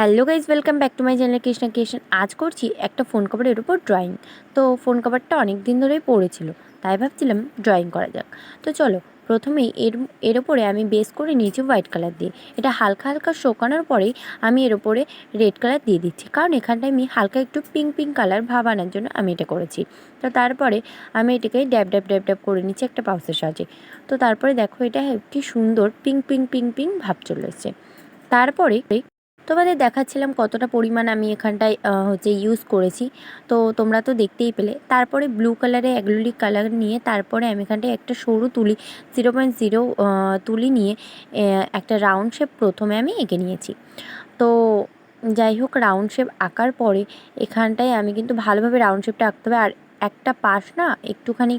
Hello guys welcome back to my channel Krishna creation. আজ করছি একটা ফোন কভারের উপর ড্রয়িং তো ফোন কভারটা অনেক দিন ধরেই পড়েছিল, তাই ভাবছিলাম ড্রয়িং করা যাক। তো চলো, প্রথমেই এর এর ওপরে আমি বেস করে নিয়েছি হোয়াইট কালার দিয়ে। এটা হালকা হালকা শোকানোর পরেই আমি এর ওপরে রেড কালার দিয়ে দিচ্ছি। কারণ এখানটায় আমি হালকা একটু পিঙ্ক পিঙ্ক কালার ভাব আনার জন্য আমি এটা করেছি। তো তারপরে আমি এটাকে ড্যাব ড্যাব ড্যাব ড্যাব করে নিচ্ছি একটা পাউসের সাহায্যে। তো তারপরে দেখো এটা কি সুন্দর পিঙ্ক পিঙ্ক পিঙ্ক পিঙ্ক ভাব চলে এসছে। তারপরে তোমাদের দেখাচ্ছিলাম কতটা পরিমাণ আমি এখানটায় হচ্ছে ইউজ করেছি। তো তোমরা তো দেখতেই পেলে। তারপরে ব্লু কালারে অ্যাগ্লোলিক কালার নিয়ে তারপরে আমি এখানটায় একটা সরু তুলি জিরো পয়েন্ট জিরো তুলি নিয়ে একটা রাউন্ড শেপ প্রথমে আমি এঁকে নিয়েছি। তো যাই হোক রাউন্ড শেপ আঁকার পরে এখানটায় আমি কিন্তু ভালোভাবে রাউন্ড শেপটা আঁকতে হবে। আর একটা পাশ না একটুখানি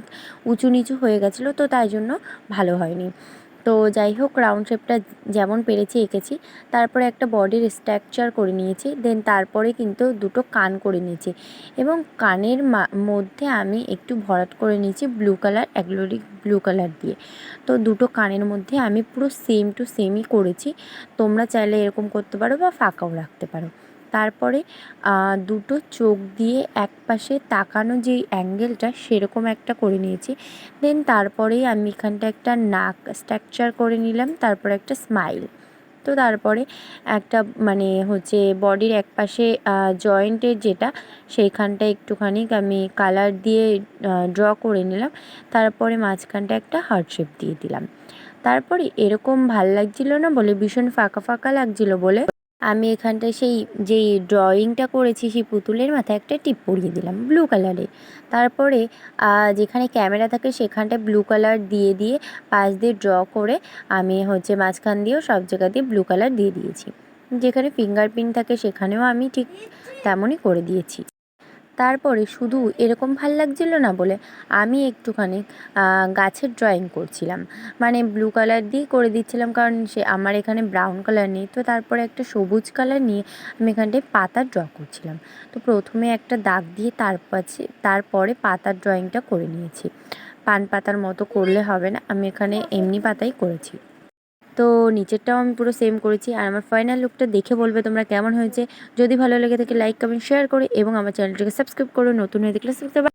উঁচু নিচু হয়ে গেছিল, তো তাই জন্য ভালো হয়নি। তো যাই হোক রাউন্ড শেপটা যেমন পেরেছি এঁকেছি। তারপরে একটা বডির স্ট্রাকচার করে নিয়েছি দেন তারপরে কিন্তু দুটো কান করে নিয়েছি। এবং কানের মধ্যে আমি একটু ভরাট করে নিয়েছি blue colour acrylic blue colour দিয়ে। তো দুটো কানের মধ্যে আমি পুরো সেম টু সেমই করেছি। তোমরা চাইলে এরকম করতে পারো বা ফাঁকাও রাখতে পারো। তারপরে দুটো চোখ দিয়ে এক পাশে তাকানো যে অ্যাঙ্গেলটা সেরকম একটা করে নিয়েছি। দেন তারপরেই আমি এখানটা একটা নাক স্ট্রাকচার করে নিলাম, তারপরে একটা স্মাইল। তো তারপরে একটা মানে হচ্ছে বডির এক পাশে জয়েন্টের যেটা, সেইখানটা একটুখানি আমি কালার দিয়ে ড্র করে নিলাম। তারপরে মাঝখানটা একটা হার্ট শেপ দিয়ে দিলাম। তারপরে এরকম ভালো লাগছিল না বলে, ভীষণ ফাঁকা ফাঁকা লাগছিল বলে আমি এখানটায় সেই যে ড্রয়িংটা করেছি, সেই পুতুলের মাথায় একটা টিপ পরিয়ে দিলাম ব্লু কালারে তারপরে যেখানে ক্যামেরা থাকে সেখানটায় ব্লু কালার দিয়ে দিয়ে পাশ দিয়ে ড্র করে আমি হচ্ছে মাঝখান দিয়েও সব জায়গা দিয়ে ব্লু কালার দিয়ে দিয়েছি। যেখানে ফিঙ্গারপ্রিন্ট থাকে সেখানেও আমি ঠিক তেমনই করে দিয়েছি। তারপরে শুধু এরকম ভালো লাগছিল না বলে আমি একটুখানি গাছের ড্রয়িং করছিলাম। মানে ব্লু কালার দিয়ে করে দিচ্ছিলাম কারণ সে আমার এখানে ব্রাউন কালার নেই। তো তারপরে একটা সবুজ কালার নিয়ে আমি এখানটায় পাতা ড্র করছিলাম। তো প্রথমে একটা দাগ দিয়ে তার পাশে তারপরে পাতার ড্রয়িংটা করে নিয়েছি। পান পাতার মতো করলে হবে না। আমি এখানে এমনি পাতাই করেছি। তো নিচেরটাও আমি পুরো সেম করেছি। আর আমার ফাইনাল লুকটা দেখে বলবে তোমরা কেমন হয়েছে। যদি ভালো লেগে থাকে লাইক কমেন্ট শেয়ার করে এবং আমার চ্যানেলটিকে সাবস্ক্রাইব করো। নতুন হয়ে দেখলে সাবস্ক্রাইব